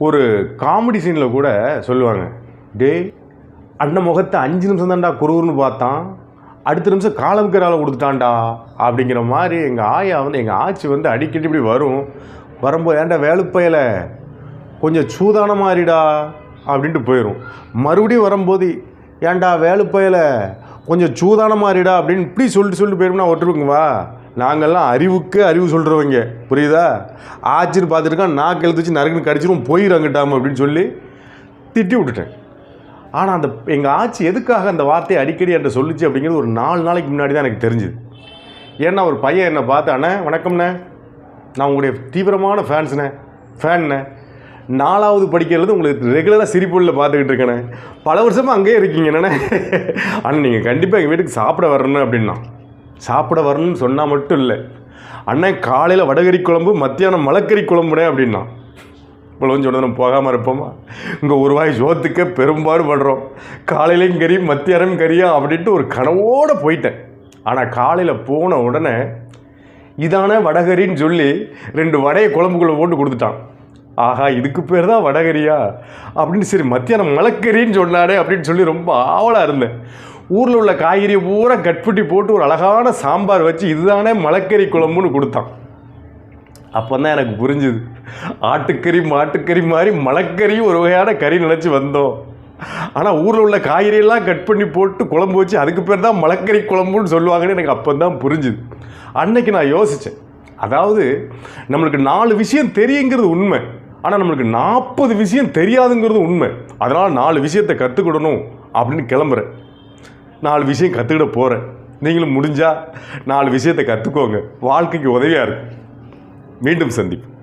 ஒரு காமெடி சீனில் கூட சொல்லுவாங்க டேய் அண்ணன் முகத்தை அஞ்சு நிமிஷம் தான்டா குருன்னு பார்த்தான். அடுத்த நிமிஷம் காலம்கரால கொடுத்துட்டான்டா அப்படிங்கிற மாதிரி எங்கள் ஆயா வந்து எங்கள் ஆச்சி வந்து அடிக்கடி இப்படி வரும். வரும்போது ஏன்டா வேலுப்பையில் கொஞ்சம் சூதான மாதிரிடா அப்படின்ட்டு போயிடும் மறுபடியும் வரும்போது ஏன்டா வேலுப்பையலை கொஞ்சம் சூதான மாதிரிடா அப்படின்னு இப்படி சொல்லிட்டு சொல்லிட்டு போயிடும்னா வா. நாங்கள்லாம் அறிவுக்கு அறிவு சொல்கிறவங்க புரியுதா? ஆச்சின்னு பார்த்துருக்கான் நான் கழுத்து வச்சு நறுக்குன்னு கடிச்சிரும் போயிடங்கிட்டாம அப்படின்னு சொல்லி திட்டி விட்டுட்டேன். ஆனால் அந்த எங்கள் ஆச்சி எதுக்காக அந்த வார்த்தையை அடிக்கடி என்கிட்ட சொல்லுச்சு அப்படிங்கிறது ஒரு நாலு நாளைக்கு முன்னாடி தான் எனக்கு தெரிஞ்சுது. ஏன்னா ஒரு பையன் என்னை பார்த்தாண்ணே வணக்கம்ண்ணே. நான் உங்களுடைய தீவிரமான ஃபேன்ஸ்ண்ணே. ஃபேன்ண்ணே. நாலாவது படிக்கிறது உங்களுக்கு ரெகுலராக சிரிப்புள்ள பார்த்துக்கிட்டு இருக்கேண்ணே பல வருஷமாக அங்கேயே இருக்கீங்க என்னண்ணே? ஆனால் நீங்கள் கண்டிப்பாக எங்கள் வீட்டுக்கு சாப்பிட வரணும் அப்படின்னா சாப்பிட வரணும்னு சொன்னால் மட்டும் இல்லை. அண்ணன் காலையில் வடகறி குழம்பு மத்தியானம் மலக்கறி குழம்புனே அப்படின்னா. இவ்வளோன்னு சொன்னது நம்ம போகாமல் இருப்போமா? இங்கே ஒரு வாய் சோத்துக்க பெரும்பாடு படுறோம். காலையிலையும் கறி மத்தியானம் கறியா அப்படின்ட்டு ஒரு கனவோடு போயிட்டேன். ஆனால் காலையில் போன உடனே இதான வடகரின்னு சொல்லி ரெண்டு வடையை குழம்புக்குள்ளே போட்டு கொடுத்துட்டான். ஆஹா இதுக்கு பேர் தான் வடகரியா? அப்படின்னு சரி மத்தியானம் மலக்கறின்னு சொன்னாரே அப்படின்னு சொல்லி ரொம்ப ஆவலாக இருந்தேன். ஊரில் உள்ள காய்கறியை பூரா கட்பட்டி போட்டு ஒரு அழகான சாம்பார் வச்சு இதுதானே மலக்கறி குழம்புன்னு கொடுத்தான். அப்போ தான் எனக்கு புரிஞ்சுது. ஆட்டுக்கறி மாட்டுக்கறி மாதிரி மலக்கறியும் ஒரு வகையான கறி நினச்சி வந்தோம். ஆனால் ஊரில் உள்ள காய்கறியெல்லாம் கட் பண்ணி போட்டு குழம்பு வச்சு அதுக்கு பேர் தான் மலக்கறி குழம்புன்னு சொல்லுவாங்கன்னு எனக்கு அப்போ தான் புரிஞ்சுது. அன்னைக்கு நான் யோசித்தேன் அதாவது நம்மளுக்கு நாலு விஷயம் தெரியுங்கிறது உண்மை. ஆனால் நம்மளுக்கு நாற்பது விஷயம் தெரியாதுங்கிறது உண்மை. அதனால் நாலு விஷயத்தை கற்றுக்கிடணும் அப்படின்னு கிளம்புறேன். நாலு விஷயம் கற்றுக்கிட போகிறேன் நீங்களும் முடிஞ்சால் நாலு விஷயத்தை கற்றுக்கோங்க வாழ்க்கைக்கு உதவியாக இருக்கும் மீண்டும் சந்திப்போம்.